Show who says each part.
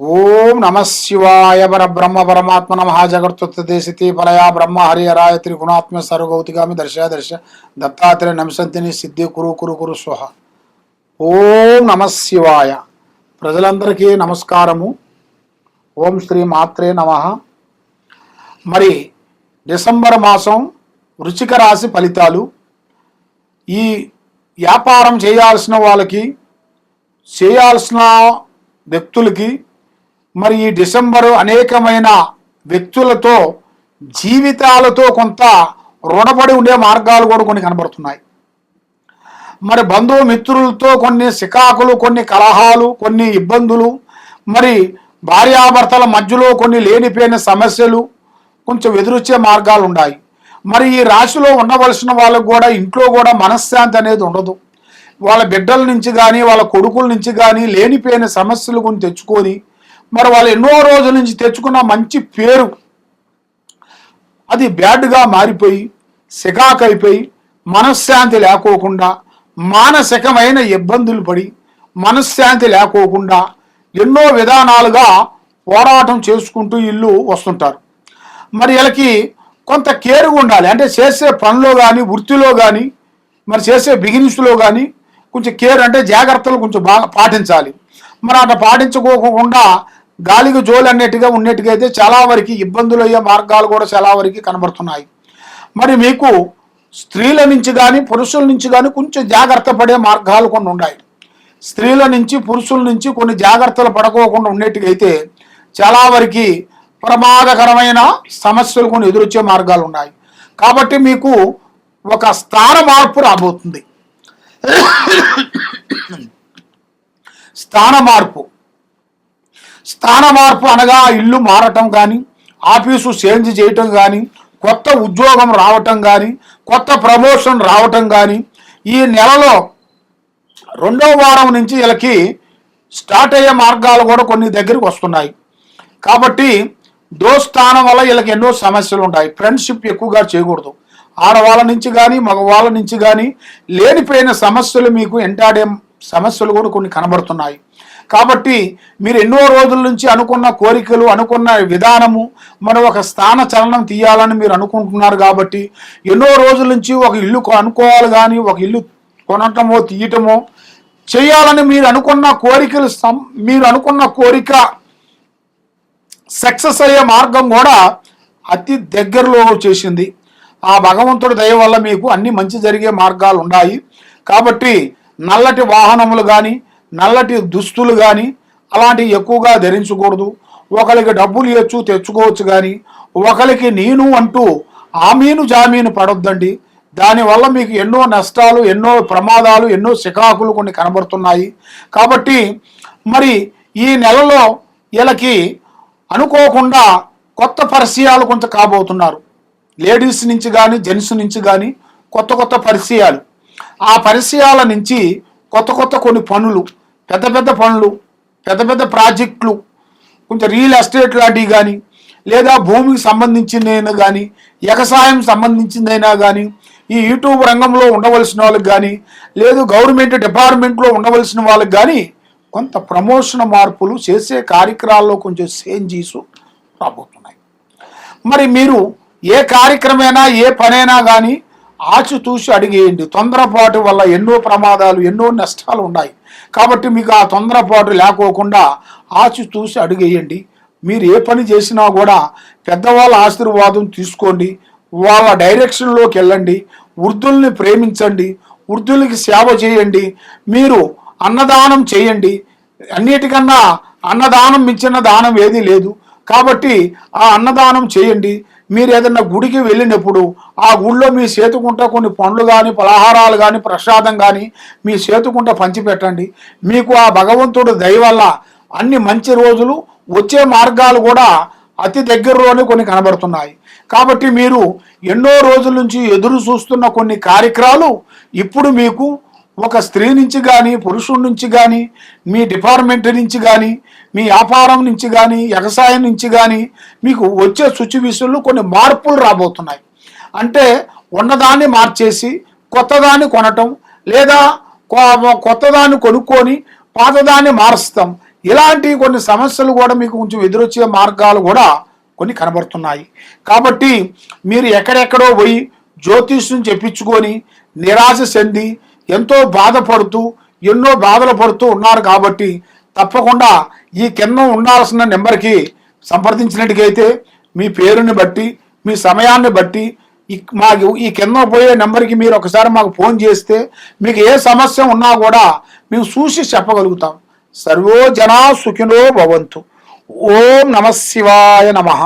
Speaker 1: ఓం నమ శివాయ పర పరమాత్మ నమ మహాజగత్తుదేశితి ఫలయా బ్రహ్మ హరిహరాయ త్రిగుణాత్మ సర్వగౌతిగామి దర్శ దర్శ దత్తాత్రేయ నమసంతిని సిద్ధి కురు కురు కురు స్వహ. ఓం నమ శివాయ. ప్రజలందరికీ నమస్కారము. ఓం శ్రీ మాత్రే నమ. మరి డిసెంబర్ మాసం వృచ్చిక రాశి ఫలితాలు. ఈ వ్యాపారం చేయాల్సిన వాళ్ళకి చేయాల్సిన వ్యక్తులకి మరి ఈ డిసెంబరు అనేకమైన వ్యక్తులతో జీవితాలతో కొంత రుణపడి ఉండే మార్గాలు కూడా కొన్ని కనబడుతున్నాయి. మరి బంధుమిత్రులతో కొన్ని సికాకులు కొన్ని కలహాలు కొన్ని ఇబ్బందులు మరి భార్యాభర్తల మధ్యలో కొన్ని లేనిపోయిన సమస్యలు కొంచెం ఎదురొచ్చే మార్గాలు ఉన్నాయి. మరి ఈ రాశిలో ఉండవలసిన వాళ్ళకు కూడా ఇంట్లో కూడా మనశ్శాంతి అనేది ఉండదు. వాళ్ళ బిడ్డల నుంచి కానీ వాళ్ళ కొడుకుల నుంచి కానీ లేనిపోయిన సమస్యలు కొన్ని తెచ్చుకొని మరి వాళ్ళు ఎన్నో రోజుల నుంచి తెచ్చుకున్న మంచి పేరు. అది బ్యాడ్గా మారిపోయి సికాక్ అయిపోయి మనశ్శాంతి లేకోకుండా మానసికమైన ఇబ్బందులు పడి మనశ్శాంతి లేకోకుండా ఎన్నో విధానాలుగా పోరాటం చేసుకుంటూ ఇల్లు వస్తుంటారు. మరి వీళ్ళకి కొంత కేరుగా ఉండాలి. అంటే చేసే పనిలో కానీ వృత్తిలో కానీ మరి చేసే బిగినింగ్స్లో కానీ కొంచెం కేర్ అంటే జాగ్రత్తలు కొంచెం బాగా పాటించాలి. మరి అట్లా పాటించుకోకుండా గాలికి జోలు అన్నట్టుగా ఉన్నట్టుగా అయితే చాలా వరకు ఇబ్బందులు అయ్యే మార్గాలు కూడా చాలా వరకు కనబడుతున్నాయి. మరి మీకు స్త్రీల నుంచి కానీ పురుషుల నుంచి కానీ కొంచెం జాగ్రత్త పడే మార్గాలు కొన్ని ఉన్నాయి. స్త్రీల నుంచి పురుషుల నుంచి కొన్ని జాగ్రత్తలు పడుకోకుండా ఉండేట్టుగైతే చాలా వరకు ప్రమాదకరమైన సమస్యలు కొన్ని ఎదురొచ్చే మార్గాలు ఉన్నాయి. కాబట్టి మీకు ఒక స్థాన మార్పు రాబోతుంది. స్థాన మార్పు. స్థాన మార్పు అనగా ఇల్లు మారటం కానీ ఆఫీసు చేంజ్ చేయటం కానీ కొత్త ఉద్యోగం రావటం కానీ కొత్త ప్రమోషన్ రావటం కానీ ఈ నెలలో రెండో వారం నుంచి వీళ్ళకి స్టార్ట్ అయ్యే మార్గాలు కూడా కొన్ని దగ్గరికి వస్తున్నాయి. కాబట్టి దోస్థానం వల్ల వీళ్ళకి ఎన్నో సమస్యలు ఉంటాయి. ఫ్రెండ్షిప్ ఎక్కువగా చేయకూడదు. ఆడవాళ్ళ నుంచి కానీ మగవాళ్ళ నుంచి కానీ లేనిపోయిన సమస్యలు మీకు ఎంటాడే సమస్యలు కూడా కొన్ని కనబడుతున్నాయి. కాబట్టి మీరు ఎన్నో రోజుల నుంచి అనుకున్న కోరికలు అనుకున్న విధానము మనం ఒక స్థాన చలనం తీయాలని మీరు అనుకుంటున్నారు కాబట్టి ఎన్నో రోజుల నుంచి ఒక ఇల్లు అనుకోవాలి కానీ ఒక ఇల్లు కొనటమో తీయటమో చేయాలని మీరు అనుకున్న కోరికలు మీరు అనుకున్న కోరిక సక్సెస్ అయ్యే మార్గం కూడా అతి దగ్గరలో చేసింది. ఆ భగవంతుడి దయ వల్ల మీకు అన్ని మంచి జరిగే మార్గాలు ఉన్నాయి. కాబట్టి నల్లటి వాహనములు కానీ నల్లటి దుస్తులు కానీ అలాంటివి ఎక్కువగా ధరించకూడదు. ఒకరికి డబ్బులు ఇవ్వచ్చు తెచ్చుకోవచ్చు కానీ ఒకరికి నేను అంటూ ఆమీను జామీను పడొద్దండి. దానివల్ల మీకు ఎన్నో నష్టాలు ఎన్నో ప్రమాదాలు ఎన్నో శికాకులు కొన్ని కనబడుతున్నాయి. కాబట్టి మరి ఈ నెలలో వీళ్ళకి అనుకోకుండా కొత్త పరిచయాలు కొంత కాబోతున్నారు. లేడీస్ నుంచి కానీ జెంట్స్ నుంచి కానీ కొత్త కొత్త పరిచయాలు. ఆ పరిచయాల నుంచి కొత్త కొత్త కొన్ని పనులు పెద్ద పెద్ద పనులు పెద్ద పెద్ద ప్రాజెక్టులు కొంచెం రియల్ ఎస్టేట్ లాంటివి కానీ లేదా భూమికి సంబంధించిందైనా కానీ వ్యవసాయం సంబంధించిందైనా కానీ ఈ యూట్యూబ్ రంగంలో ఉండవలసిన వాళ్ళకి కానీ లేదు గవర్నమెంట్ డిపార్ట్మెంట్లో ఉండవలసిన వాళ్ళకి కానీ కొంత ప్రమోషన్ మార్పులు చేసే కార్యక్రమాల్లో కొంచెం చేంజీస్ రాబోతున్నాయి. మరి మీరు ఏ కార్యక్రమైనా ఏ పనైనా కానీ ఆచితూచి అడిగేయండి. తొందరపాటు వల్ల ఎన్నో ప్రమాదాలు ఎన్నో నష్టాలు ఉన్నాయి. కాబట్టి మీకు ఆ తొందరపాటు లేకోకుండా ఆచితూచి అడిగేయండి. మీరు ఏ పని చేసినా కూడా పెద్దవాళ్ళ ఆశీర్వాదం తీసుకోండి. వాళ్ళ డైరెక్షన్లోకి వెళ్ళండి. వృద్ధుల్ని ప్రేమించండి. వృద్ధులకి సేవ చేయండి. మీరు అన్నదానం చేయండి. అన్నిటికన్నా అన్నదానం మించిన దానం ఏదీ లేదు. కాబట్టి ఆ అన్నదానం చేయండి. మీరు ఏదన్నా గుడికి వెళ్ళినప్పుడు ఆ గుడిలో మీ చేతుకుంట కొన్ని పండ్లు కానీ పలహారాలు కానీ ప్రసాదం కానీ మీ చేతుకుంట పంచిపెట్టండి. మీకు ఆ భగవంతుడు దయవల్ల అన్ని మంచి రోజులు వచ్చే మార్గాలు కూడా అతి దగ్గరలోనే కొన్ని కనబడుతున్నాయి. కాబట్టి మీరు ఎన్నో రోజుల నుంచి ఎదురు చూస్తున్న కొన్ని కార్యక్రమాలు ఇప్పుడు మీకు ఒక స్త్రీ నుంచి కానీ పురుషుడి నుంచి కానీ మీ డిపార్ట్మెంట్ నుంచి కానీ మీ వ్యాపారం నుంచి కానీ వ్యవసాయం నుంచి కానీ మీకు వచ్చే సిచ్యువేషన్లు కొన్ని మార్పులు రాబోతున్నాయి. అంటే ఉన్నదాన్ని మార్చేసి కొత్తదాన్ని కొనటం లేదా కొత్తదాన్ని కొనుక్కొని పాతదాన్ని మారుస్తాం. ఇలాంటి కొన్ని సమస్యలు కూడా మీకు కొంచెం ఎదురొచ్చే మార్గాలు కూడా కొన్ని కనబడుతున్నాయి. కాబట్టి మీరు ఎక్కడెక్కడో పోయి జ్యోతిష్యం చెప్పించుకొని నిరాశ చెంది ఎంతో బాధపడుతూ ఎన్నో బాధలు పడుతూ ఉన్నారు కాబట్టి తప్పకుండా ఈ కింద ఉండాల్సిన నెంబర్కి సంప్రదించినట్టుగైతే మీ పేరుని బట్టి మీ సమయాన్ని బట్టి మా మాకు ఈ కింద పోయే నెంబర్కి మీరు ఒకసారి మాకు ఫోన్ చేస్తే మీకు ఏ సమస్య ఉన్నా కూడా మేము చూసి చెప్పగలుగుతాం. సర్వోజనా సుఖినో భవంతు. ఓం నమ శివాయ నమః.